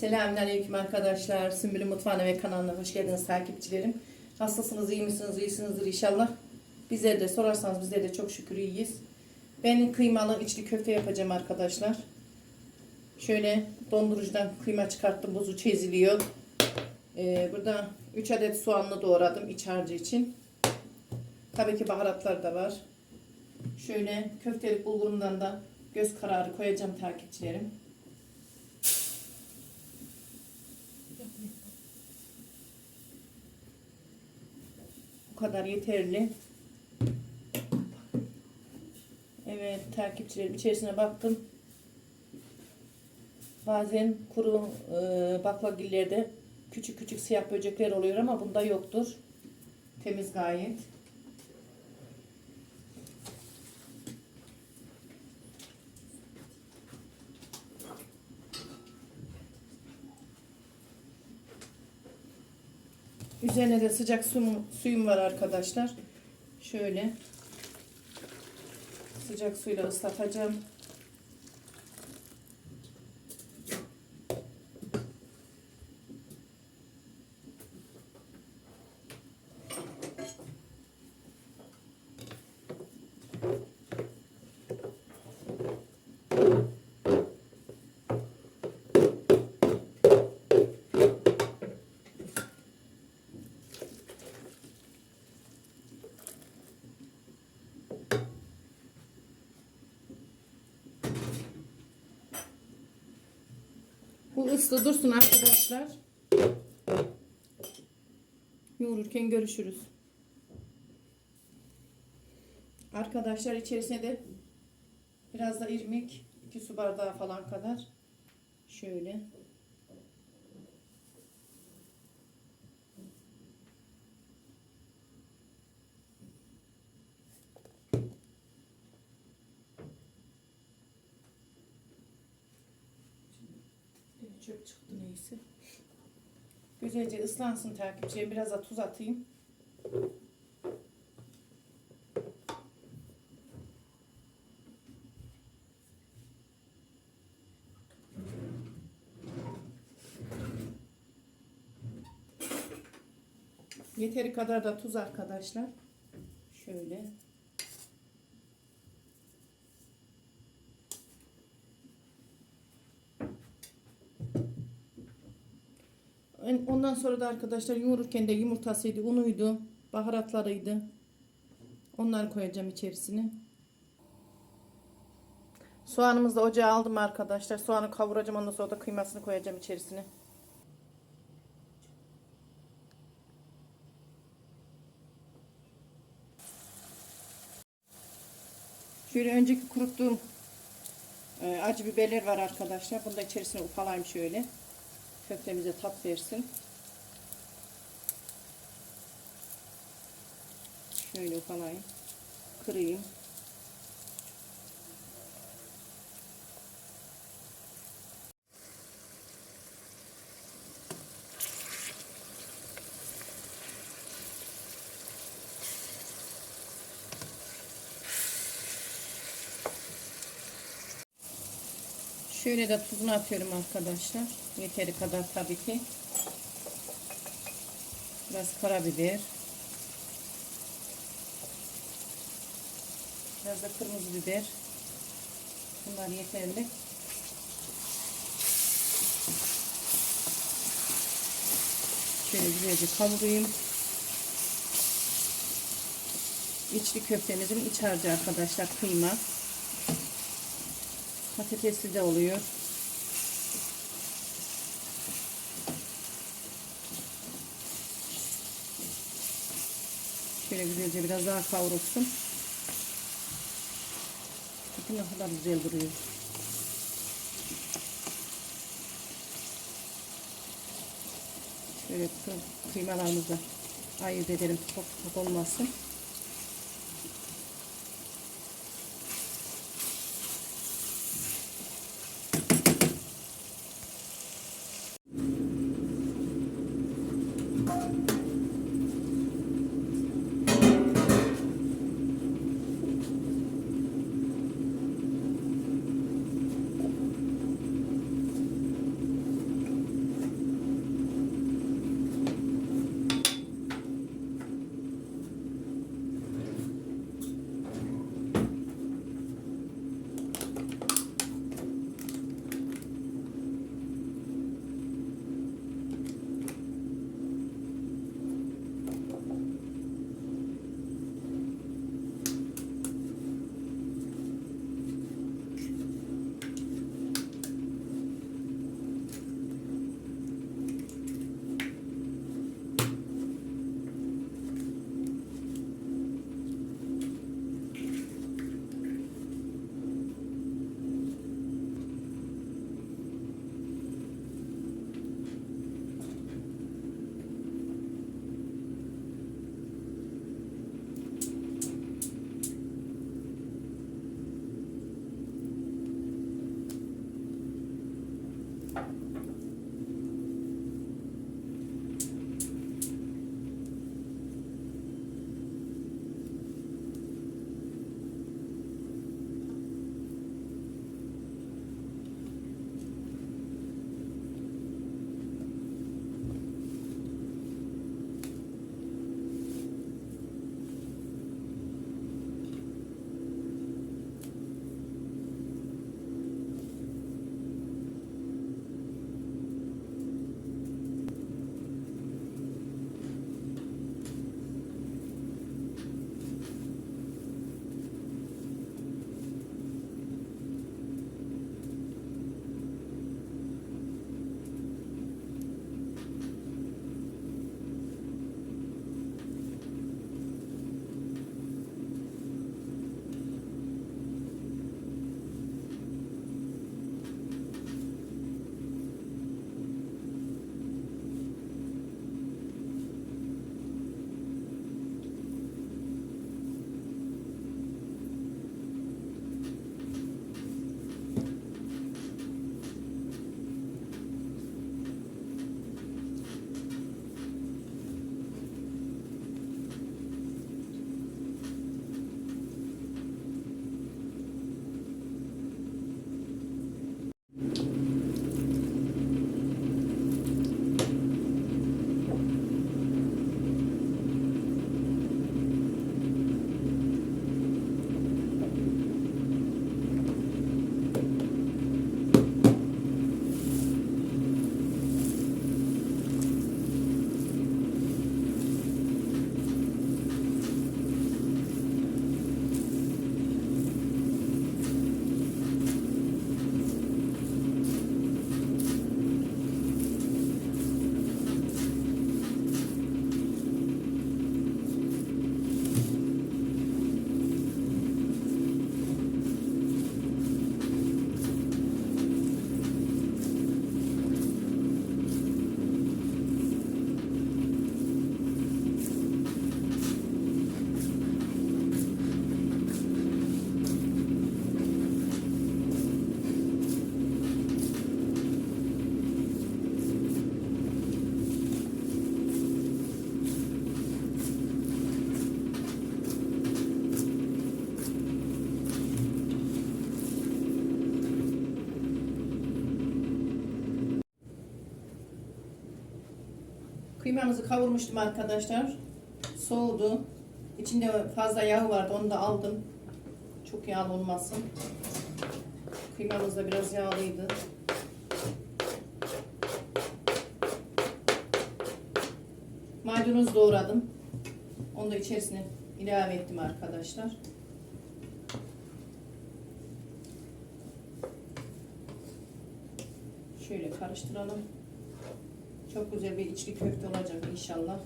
Selamünaleyküm arkadaşlar. Sümbül'ün Mutfağına ve kanalına hoş geldiniz takipçilerim. Nasılsınız, iyi misiniz, iyisinizdir inşallah. Bizleri de sorarsanız bizler de çok şükür iyiyiz. Ben kıymalı içli köfte yapacağım arkadaşlar. Şöyle dondurucudan kıyma çıkarttım, buzu çeziliyor. Ee, burada 3 adet soğanlı doğradım iç harcı için. Tabii ki baharatlar da var. Şöyle köftelik bulgurumdan da göz kararı koyacağım takipçilerim. Bu kadar yeterli. Evet takipçilerim içerisine baktım. Bazen kuru e, baklagillerde küçük küçük siyah böcekler oluyor ama bunda yoktur. Temiz gayet. Üzerine de sıcak suyum, suyum var arkadaşlar. Şöyle sıcak suyla ıslatacağım. Bu ıslı dursun arkadaşlar. Yoğururken görüşürüz. Arkadaşlar içerisine de biraz da irmik 2 su bardağı falan kadar şöyle Evet, çöp çıktı neyse. Güzelce ıslansın takipçiye. Biraz da tuz atayım. Yeteri kadar da tuz arkadaşlar. Şöyle. Ondan sonra da arkadaşlar yoğururken de yumurtasıydı, unuydu, baharatlarıydı. Onları koyacağım içerisine. Soğanımızı da ocağa aldım arkadaşlar. Soğanı kavuracağım ondan sonra da kıymasını koyacağım içerisine. Şöyle önceki kuruttuğum e, acı biberler var arkadaşlar. Bunu da içerisine ufalayayım şöyle. Köftemize tat versin. Şöyle ufalayayım. Kırayım. Şöyle de tuzunu atıyorum arkadaşlar. Yeteri kadar tabii ki. Biraz karabiber. Biraz da kırmızı biber. Bunlar yeterli. Şöyle güzelce kavurayım. İçli köftemizin iç harcı arkadaşlar kıyma. Patatesli de oluyor. Şöyle güzelce biraz daha kavrulsun. Bakın ne kadar güzel duruyor. Şöyle kıymalarımızı ayırt edelim. Çok çok olmasın. Kıymamızı kavurmuştum arkadaşlar. Soğudu. İçinde fazla yağ vardı onu da aldım. Çok yağlı olmasın. Kıymamız da biraz yağlıydı. Maydanoz doğradım. Onu da içerisine ilave ettim arkadaşlar. Şöyle karıştıralım. Çok güzel bir içli köfte olacak inşallah.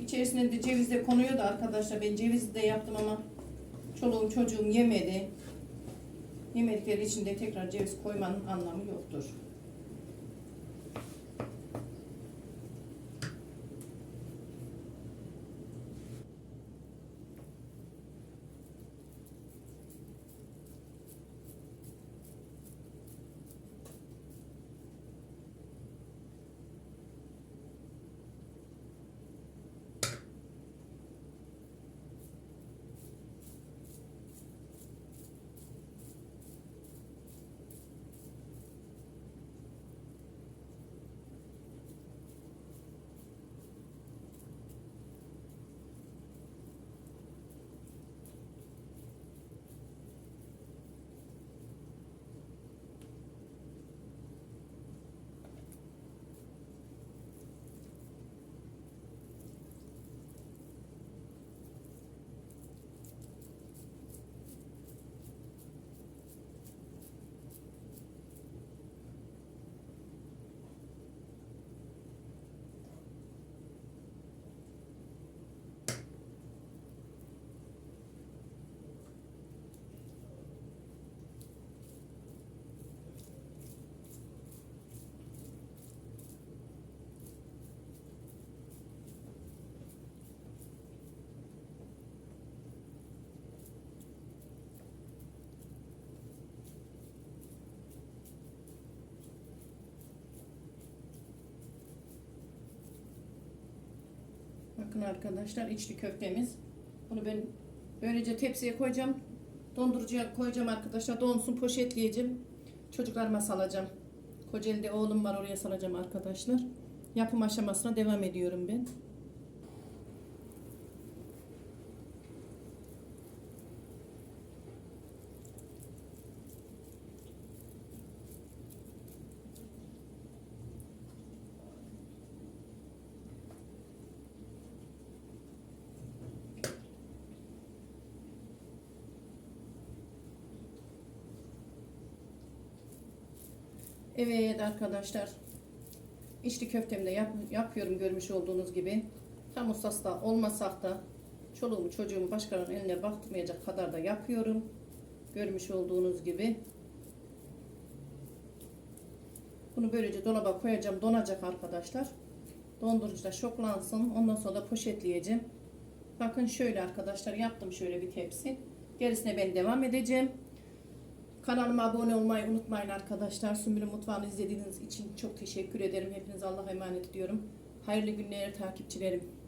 İçerisine de ceviz de konuyor da arkadaşlar ben ceviz de yaptım ama çoluğum çocuğum yemedi. Yemedikleri için de tekrar ceviz koymanın anlamı yoktur. Bakın arkadaşlar içli köftemiz. Bunu ben böylece tepsiye koyacağım. Dondurucuya koyacağım arkadaşlar. Donsun poşetleyeceğim. Çocuklarıma salacağım. Kocaeli'de oğlum var oraya salacağım arkadaşlar. Yapım aşamasına devam ediyorum ben. Evet arkadaşlar. İçli köftemi de yap- yapıyorum görmüş olduğunuz gibi. Tam ustası da olmasak da çoluğumu çocuğumu başkalarının eline baktırmayacak kadar da yapıyorum. Görmüş olduğunuz gibi. Bunu böylece dolaba koyacağım. Donacak arkadaşlar. Dondurucuda şoklansın. Ondan sonra da poşetleyeceğim. Bakın şöyle arkadaşlar yaptım şöyle bir tepsi. Gerisine ben devam edeceğim. Kanalıma abone olmayı unutmayın arkadaşlar. Sümbül'ün mutfağını izlediğiniz için çok teşekkür ederim. Hepinize Allah'a emanet ediyorum. Hayırlı günler takipçilerim.